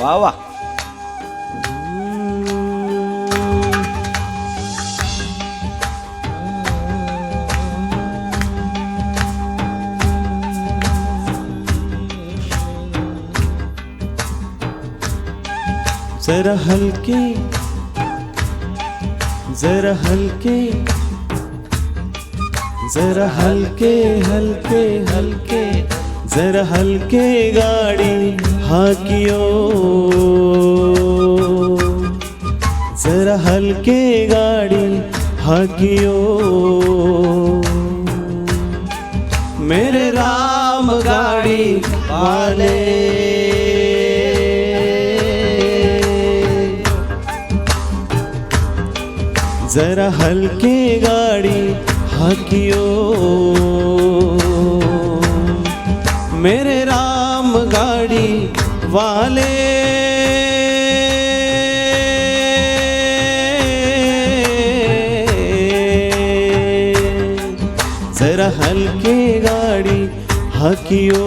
वा वा. जरा हलके जरा हलके जरा हलके हलके हलके. जरा हल्के गाड़ी हाकियो। जरा हल्के गाड़ी हाकियो। मेरे राम गाड़ी वाले। जरा हलके गाड़ी हाकियो। मेरे राम गाड़ी वाले। जरा हल्के गाड़ी हाकियो।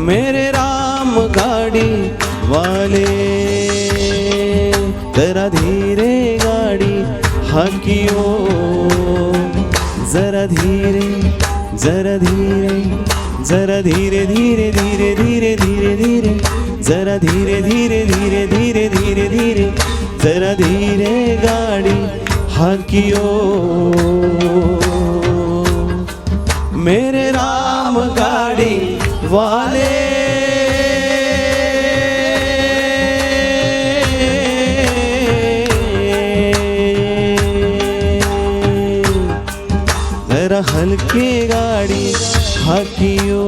मेरे राम गाड़ी वाले। जरा धीरे गाड़ी हाकियो। जरा धीरे जरा धीरे जरा धीरे धीरे धीरे धीरे धीरे धीरे जरा धीरे धीरे धीरे धीरे धीरे धीरे जरा धीरे गाड़ी हाकियो मेरे राम गाड़ी वाले जरा हल्के गाड़ी हाकियो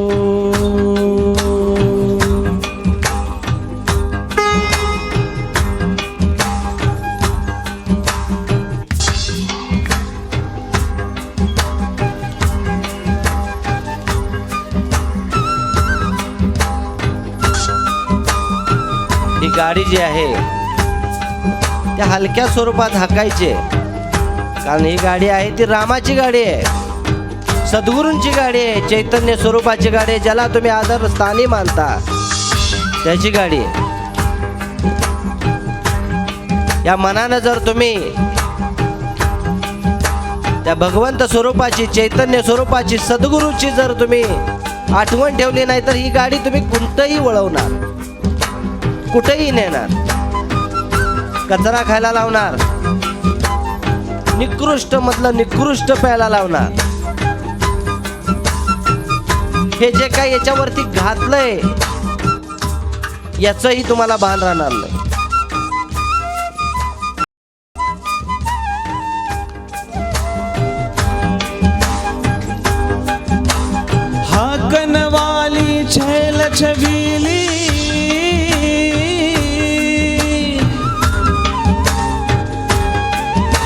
ही गाडी जी आहे त्या हलक्या स्वरूपात हाकायचे कारण ही गाडी आहे ती रामाची गाडी आहे. सद्गुरूंची गाडी आहे चैतन्य स्वरूपाची गाडी आहे ज्याला तुम्ही आदर स्थानी मानता. त्याची गाडी आहे. या मनानं जर तुम्ही त्या भगवंत स्वरूपाची चैतन्य स्वरूपाची सद्गुरूची जर तुम्ही आठवण ठेवली नाही तर ही गाडी तुम्ही कुठंही वळवणार. कुठेही नेणार. कचरा खायला लावणार. निकृष्ट मधलं निकृष्ट प्यायला लावणार. हे जे काही याच्यावरती घातलंय याचंही तुम्हाला भान राहणार नाही. हाकन वाली छैल छबीली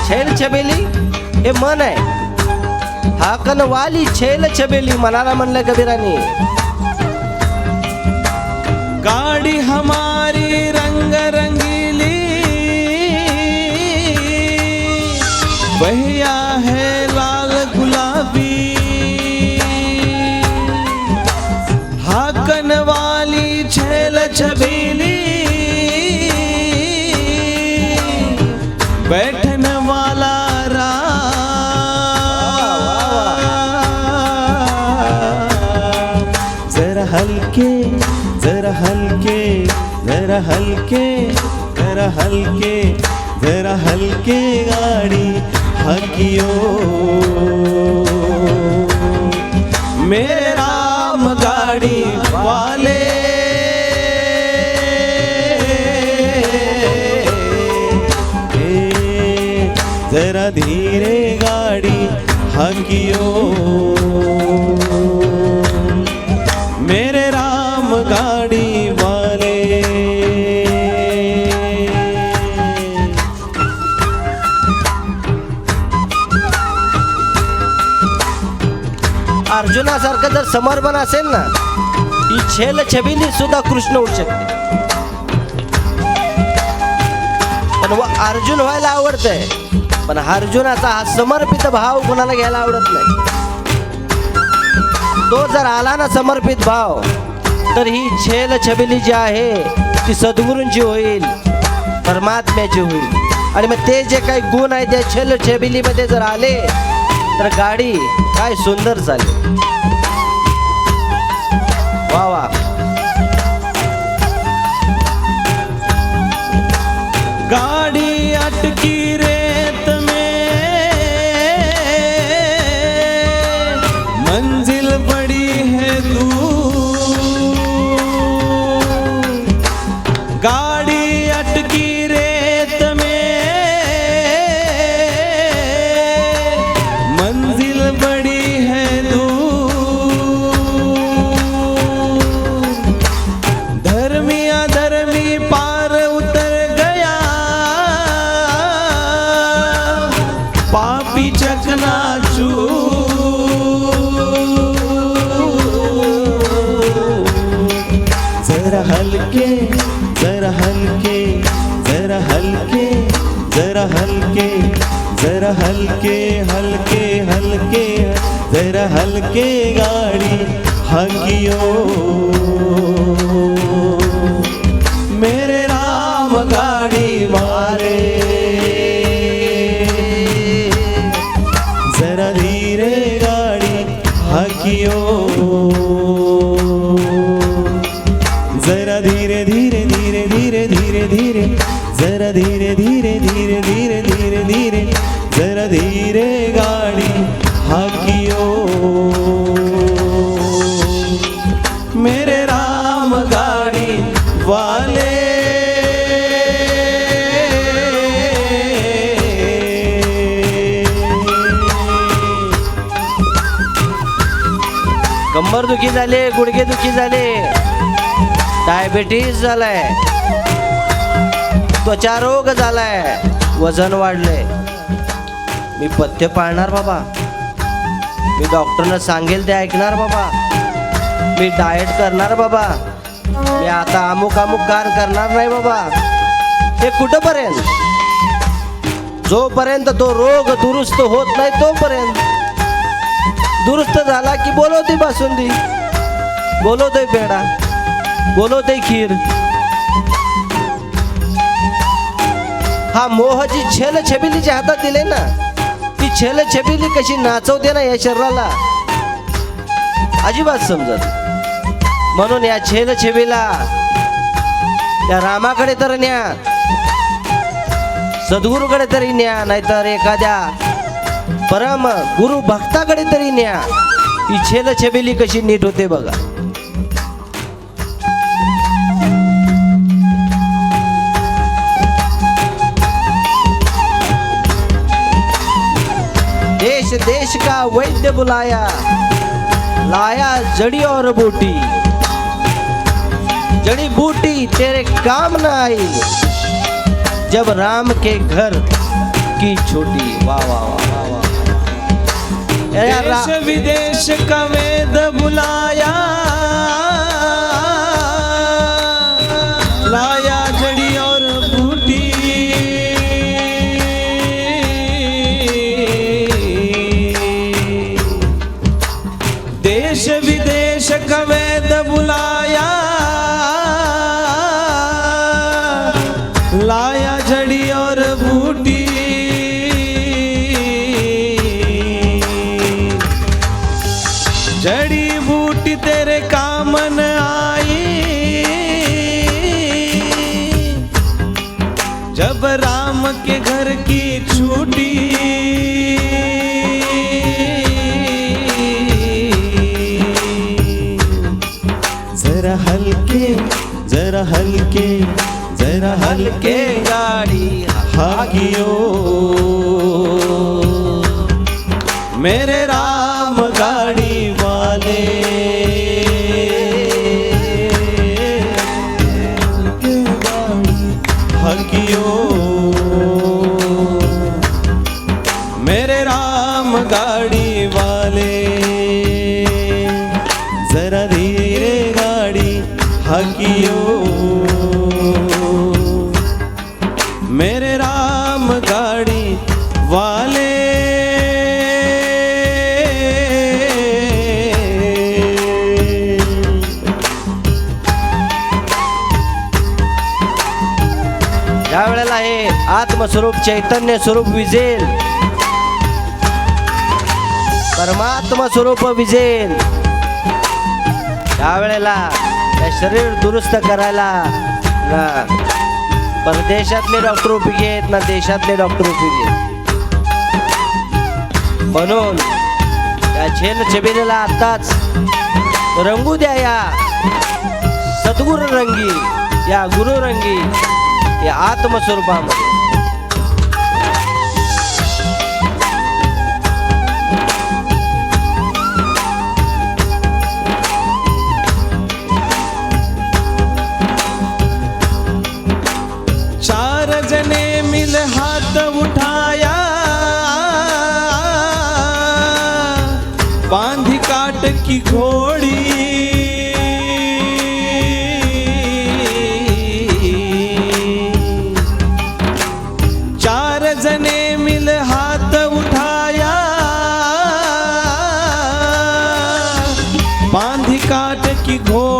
छेल छबेली हे मन आहे. हाकन वाली छेल छबेली मनाला म्हणलं कबीराने गाड़ी हमा जरा हल्के जरा हल्के जरा हल्के जरा हल्के गाड़ी हकियो मेरे गाड़ी वाले। जरा धीरे गाड़ी हकियो अर्जुनासारखं जर समर्पण असेल ना ही छेल छबिली सुद्धा कृष्ण होऊ शकते. पण व अर्जुन व्हायला आवडतंय पण अर्जुनाचा हा समर्पित भाव कोणाला घ्यायला आवडत नाही. तो जर आला ना समर्पित भाव तर ही छेल छबिली जी आहे ती सद्गुरूंची होईल परमात्म्याची होईल. आणि मग ते जे काही गुण आहेत त्या छेल छबिलीमध्ये जर आले तर गाडी काय सुंदर चालेल जरा हल्के जरा हल्के हल्के हल्के जरा हल्के गाड़ी हकियो मेरे राम गाड़ी मारे. जरा धीरे गाड़ी हकियो कंबर दुखी झाले गुडघे दुखी झाले. डायबेटीस झालाय. त्वचा रोग झालाय. वजन वाढलंय. मी पथ्य पाळणार बाबा. मी डॉक्टरनं सांगेल ते ऐकणार बाबा. मी डाएट करणार बाबा. मी आता अमुक अमुक कार करणार नाही बाबा. हे कुठंपर्यंत? जोपर्यंत तो रोग दुरुस्त होत नाही तोपर्यंत. दुरुस्त झाला की बोलवते बासुंदी. बोलवते पेढा. बोलवते खीर. हा मोह जी छेल छबिलीच्या हातात दिले ना. ती छेल छबिली कशी नाचवते ना या शरीराला. अजिबात समजत म्हणून या छेल छबीला त्या रामाकडे तर न्या. सद्गुरूकडे तरी न्या नाहीतर एखाद्या परम गुरु भक्ताकडे तरी न्या. इच्छेला छेल छबिली कशी नीट होते बघा. देश देश का वैद्य बुलाया लाया जड़ी और बूटी. जड़ी बूटी तेरे काम न आई जब राम के घर की छोटी. वाह वाह वाह. देश विदेश का वेद बुलाया? लाया जड़ी और बूटी। देश विदेश का वेद बुलाया। लाया जरा हल्के गाड़ी हाकियो आत्मस्वरूप चैतन्य स्वरूप विजेल. परमात्मा स्वरूप विजेल. त्यावेळेला त्या शरीर दुरुस्त करायला ना परदेशातले डॉक्टर उपयोगी आहेत ना देशातले डॉक्टर उपयोगी आहेत. म्हणून त्या झेल छबिलेला आताच रंगू द्या या. सद्गुरु रंगी या गुरु रंगी या आत्मस्वरूपामध्ये. काट की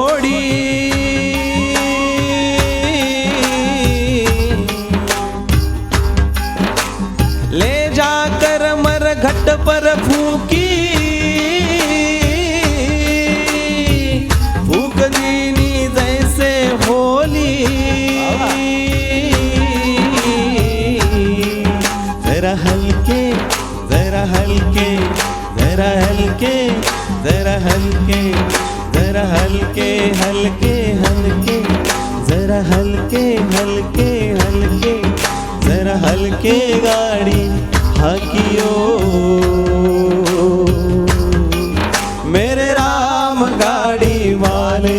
हल्के हल्के हल्के जरा हल्के हल्के हल्के जरा हल्के गाड़ी हाकियो मेरे राम गाड़ी वाले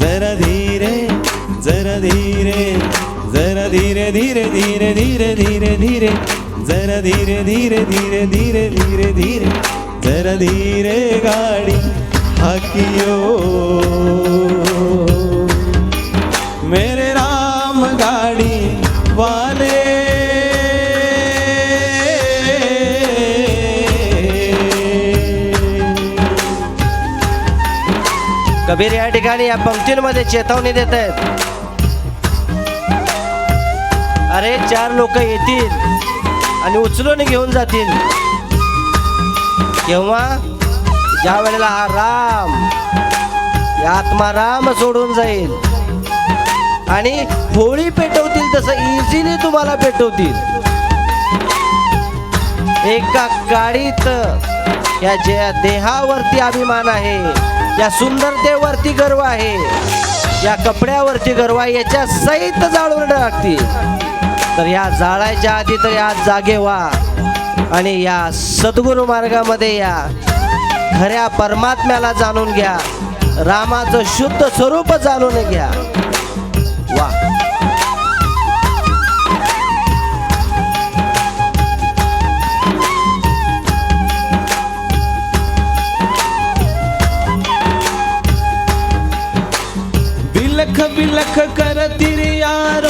जरा धीरे जरा धीरे जरा धीरे धीरे धीरे धीरे धीरे धीरे जरा धीरे धीरे धीरे धीरे धीरे धीरे जरा धीरे गाड़ी हाकियो मेरे राम गाड़ी वाले कबीर या ठिकाणी या पंक्तींमध्ये चेतावणी देत आहेत. अरे चार लोक येतील आणि उचलून घेऊन जातील. केव्हा? ज्या वेळेला हा राम या आत्मा राम सोडून जाईल आणि होळी पेटवतील तसं इझिली तुम्हाला पेटवतील. एका काळीत या ज्या देहावरती अभिमान आहे या सुंदरतेवरती गर्व आहे या कपड्यावरती गर्व आहे याच्या सहित जाळून टाकतील. तर या जाळायच्या आधी तर या जागे व्हा. आणि या सद्गुरु मार्गामध्ये या खऱ्या परमात्म्याला जाणून घ्या. रामाचं शुद्ध स्वरूप जाणून घ्या. वा. बिलख बिलख कर यार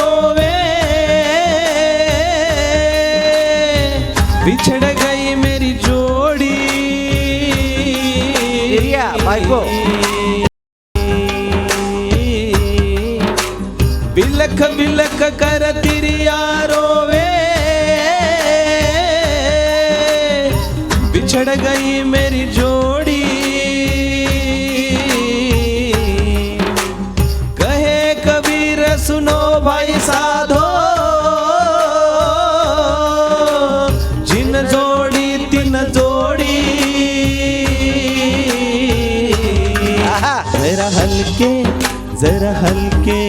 जरा हलके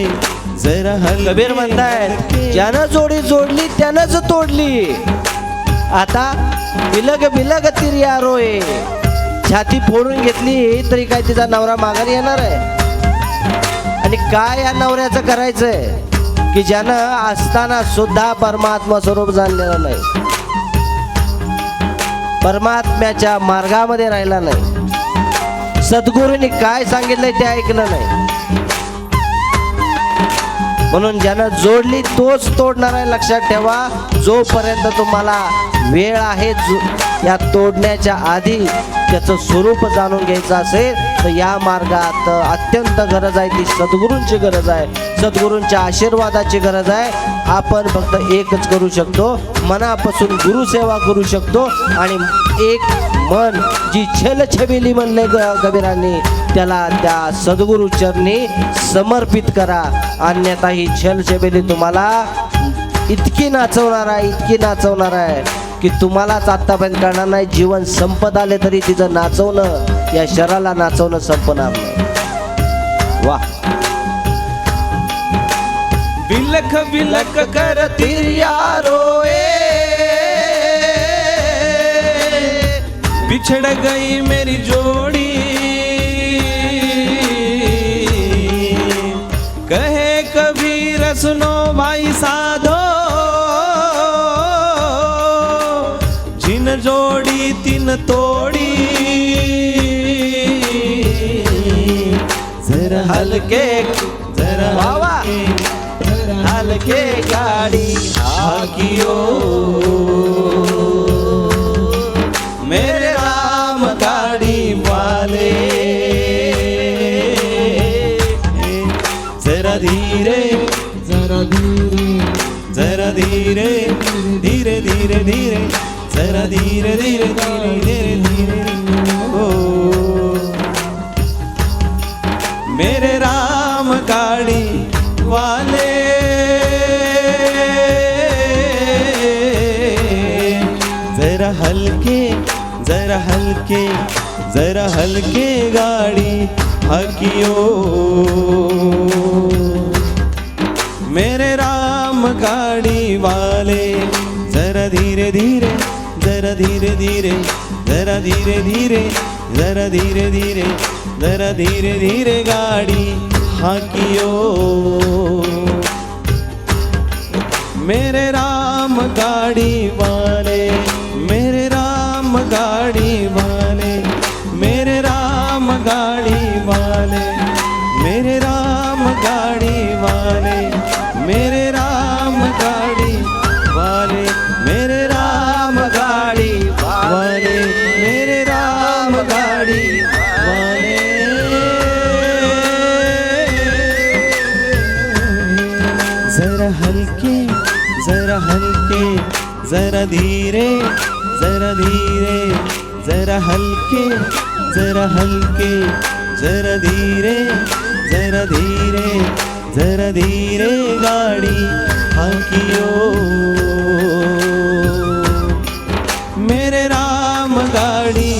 जरा हलके कबीर म्हणतायत ज्यानं जोडी जोडली त्यानंच तोडली. आता बिलग बिलग तिरिया रोय. छाती फोडून घेतली तरी काय तिचा नवरा माघारी येणार आहे? आणि काय या नवऱ्याचं करायचंय? की ज्यानं असताना सुद्धा परमात्मा स्वरूप जाणलेलं नाही. परमात्म्याच्या मार्गामध्ये राहिला नाही. सद्गुरूंनी काय सांगितलंय ते ऐकलं नाही. म्हणून ज्यानं जोडली तोच तोडणार आहे लक्षात ठेवा. जोपर्यंत तुम्हाला वेळ आहे जो- या तोडण्याच्या आधी त्याचं स्वरूप जाणून घ्यायचं असेल तर या मार्गात अत्यंत गरज आहे. ती सद्गुरूंची गरज आहे. सद्गुरूंच्या आशीर्वादाची गरज आहे. आपण फक्त एकच करू शकतो. मनापासून गुरुसेवा करू शकतो आणि एक मन जी छेलछबिली म्हणले ग कबीरांनी त्याला त्या सद्गुरु चरणी समर्पित करा. अन्यथा ही छेलछबिली तुम्हाला इतकी नाचवणार आहे इतकी नाचवणार आहे की तुम्हालाच आत्तापर्यंत कळणार नाही जीवन संपत आले तरी तिचं नाचवणं या शरीराला नाचवणं संपणार नाही. वा बिलख बिलख कर यारो बिछड़ गई मेरी जोड़ी। कहे कबीर सुनो भाई साधो जिन जोड़ी तिन तोड़ी। जरा हलके जरा वा वा. हलके हलके गाडी हाकियो धीरे धीरे धीरे धीरे, जरा धीरे धीरे धीरे धीरे धीरे, ओ। मेरे राम गाड़ी वाले, जरा हल्के जरा हल्के जरा हल्के गाड़ी हकियो। मेरे राम गाड़ी वाले. जरा धीरे धीरे जरा धीरे धीरे जरा धीरे धीरे जरा धीरे धीरे जरा धीरे धीरे गाड़ी हाकियो. मेरे राम गाड़ी वाले मेरे राम गाड़ी वाले मेरे राम गाड़ी वाले. जरा हल्के जरा धीरे जरा धीरे, जरा हल्के जरा हल्के, जरा धीरे जरा धीरे जरा धीरे गाड़ी हाकियो। मेरे राम गाड़ी